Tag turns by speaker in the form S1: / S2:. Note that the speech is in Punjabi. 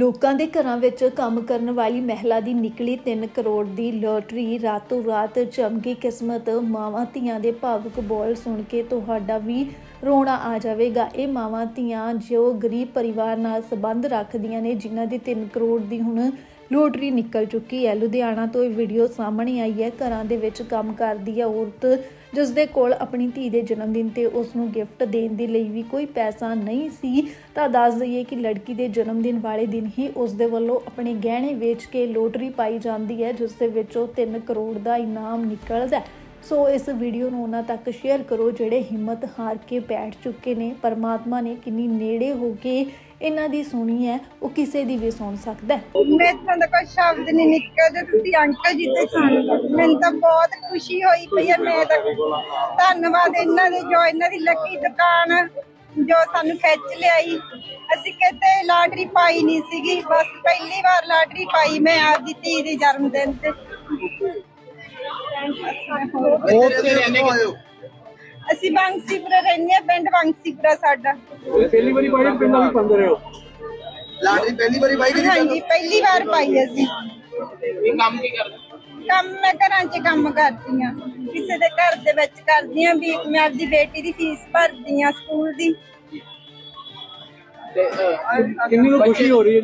S1: ਲੋਕਾਂ ਦੇ ਘਰਾਂ ਵਿੱਚ ਕੰਮ ਕਰਨ ਵਾਲੀ ਮਹਿਲਾ ਦੀ ਨਿਕਲੀ 3 ਕਰੋੜ ਦੀ ਲੋਟਰੀ। ਰਾਤੋਂ ਰਾਤ ਚਮਕੀ ਕਿਸਮਤ ਮਾਵਾਂ ਧੀਆਂ ਦੇ ਭਾਵੁਕ ਬੋਲ ਸੁਣ ਕੇ ਤੁਹਾਡਾ ਵੀ ਰੋਣਾ ਆ ਜਾਵੇਗਾ। ਇਹ ਮਾਵਾਂ ਧੀਆਂ ਜੋ ਗਰੀਬ ਪਰਿਵਾਰ ਨਾਲ ਸੰਬੰਧ ਰੱਖਦੀਆਂ ਨੇ, ਜਿਨ੍ਹਾਂ ਦੀ 3 ਕਰੋੜ ਦੀ ਹੁਣ ਲੋਟਰੀ ਨਿਕਲ ਚੁੱਕੀ ਹੈ। ਲੁਧਿਆਣਾ ਤੋਂ ਇਹ ਵੀਡੀਓ ਸਾਹਮਣੇ ਆਈ ਹੈ। ਘਰਾਂ ਦੇ ਵਿੱਚ ਕੰਮ ਕਰਦੀ ਹੈ ਔਰਤ ਜਿਸ ਦੇ ਕੋਲ ਆਪਣੀ ਧੀ ਦੇ ਜਨਮ ਦਿਨ ਤੇ ਉਸ ਨੂੰ ਗਿਫਟ ਦੇਣ ਦੇ ਲਈ ਵੀ ਕੋਈ ਪੈਸਾ ਨਹੀਂ ਸੀ, ਤਾਂ ਦੱਸ ਦਈਏ ਕਿ ਲੜਕੀ ਦੇ ਜਨਮ ਦਿਨ ਵਾਲੇ ਦਿਨ ਹੀ ਉਸ ਦੇ ਵੱਲੋਂ ਆਪਣੇ ਗਹਿਣੇ ਵੇਚ ਕੇ ਲੋਟਰੀ ਪਾਈ ਜਾਂਦੀ ਹੈ, ਜਿਸ ਦੇ ਵਿੱਚੋਂ 3 ਕਰੋੜ ਦਾ ਇਨਾਮ ਨਿਕਲਦਾ ਹੈ। ਸੋ ਇਸ ਵੀਡੀਓ ਨੂੰ ਉਹਨਾਂ ਤੱਕ ਸ਼ੇਅਰ ਕਰੋ, ਜਿਹੜੇ ਹਿੰਮਤ ਹਾਰ ਕੇ ਬੈਠ ਚੁੱਕੇ ਨੇ। ਪਰਮਾਤਮਾ ਨੇ ਕਿੰਨੀ ਨੇੜੇ ਹੋ ਕੇ ਇਹਨਾਂ ਦੀ ਸੁਣੀ ਹੈ ਉਹ ਕਿਸੇ ਦੀ ਵੀ ਸੁਣ ਸਕਦਾ ਹੈ।
S2: ਮੈਥੋਂ ਤਾਂ ਕੋਈ ਸ਼ਬਦ ਨਹੀਂ ਨਿਕਲਦੇ ਤੁਸੀਂ ਅੰਕਲ ਜੀ ਤੇ ਸਾਨੂੰ ਮੈਨੂੰ ਤਾਂ ਬਹੁਤ ਖੁਸ਼ੀ ਹੋਈ ਪਈ ਹੈ ਮੈਂ ਤਾਂ ਧੰਨਵਾਦ ਇਹਨਾਂ ਦੇ ਜੋ ਇਹਨਾਂ ਦੀ ਲੱਕੀ ਦੁਕਾਨ ਜੋ ਸਾਨੂੰ ਖਿੱਚ ਲਿਆਈ। ਅਸੀਂ ਕਿਤੇ ਲਾਟਰੀ ਪਾਈ ਨਹੀਂ ਸੀਗੀ ਬਸ ਪਹਿਲੀ ਵਾਰ ਲਾਟਰੀ ਪਾਈ ਮੈਂ ਆਪਦੀ ਧੀ ਦੇ ਜਨਮ ਦਿਨ ਤੇ।
S3: ਉੱਥੇ ਰਹਿੰਦੇ ਕਿ
S2: ਅਸੀਂ ਬੰਸੀਪੁਰਾ ਰਹਿੰਦੇ ਹਾਂ ਪਿੰਡ ਬੰਸੀਪੁਰਾ ਸਾਡਾ।
S4: ਪਹਿਲੀ ਵਾਰੀ ਪਾਈ ਪਿੰਡਾਂ ਵੀ ਪੰਦ ਰਹੇ ਹੋ?
S3: ਲਾਟਰੀ ਪਹਿਲੀ ਵਾਰੀ ਬਾਈ ਕਿ
S2: ਹਾਂਜੀ ਪਹਿਲੀ ਵਾਰ ਪਾਈ ਅਸੀਂ
S4: ਇਹ ਕੰਮ ਕੀ ਕਰਦੇ?
S2: ਕੰਮ ਮੈਂ ਘਰਾਂ 'ਚ ਕੰਮ ਕਰਦੀ ਆ ਕਿਸੇ ਦੇ ਘਰ ਦੇ ਵਿੱਚ ਕਰਦੀ ਆ ਵੀ ਮੈਂ ਆਪਦੀ ਬੇਟੀ ਦੀ ਫੀਸ ਭਰਦੀ ਆ ਸਕੂਲ ਦੀ।
S4: ਤੇ ਅਹ, ਕਿੰਨੀ ਕੁ ਖੁਸ਼ੀ ਹੋ ਰਹੀ ਹੈ ਜੀ?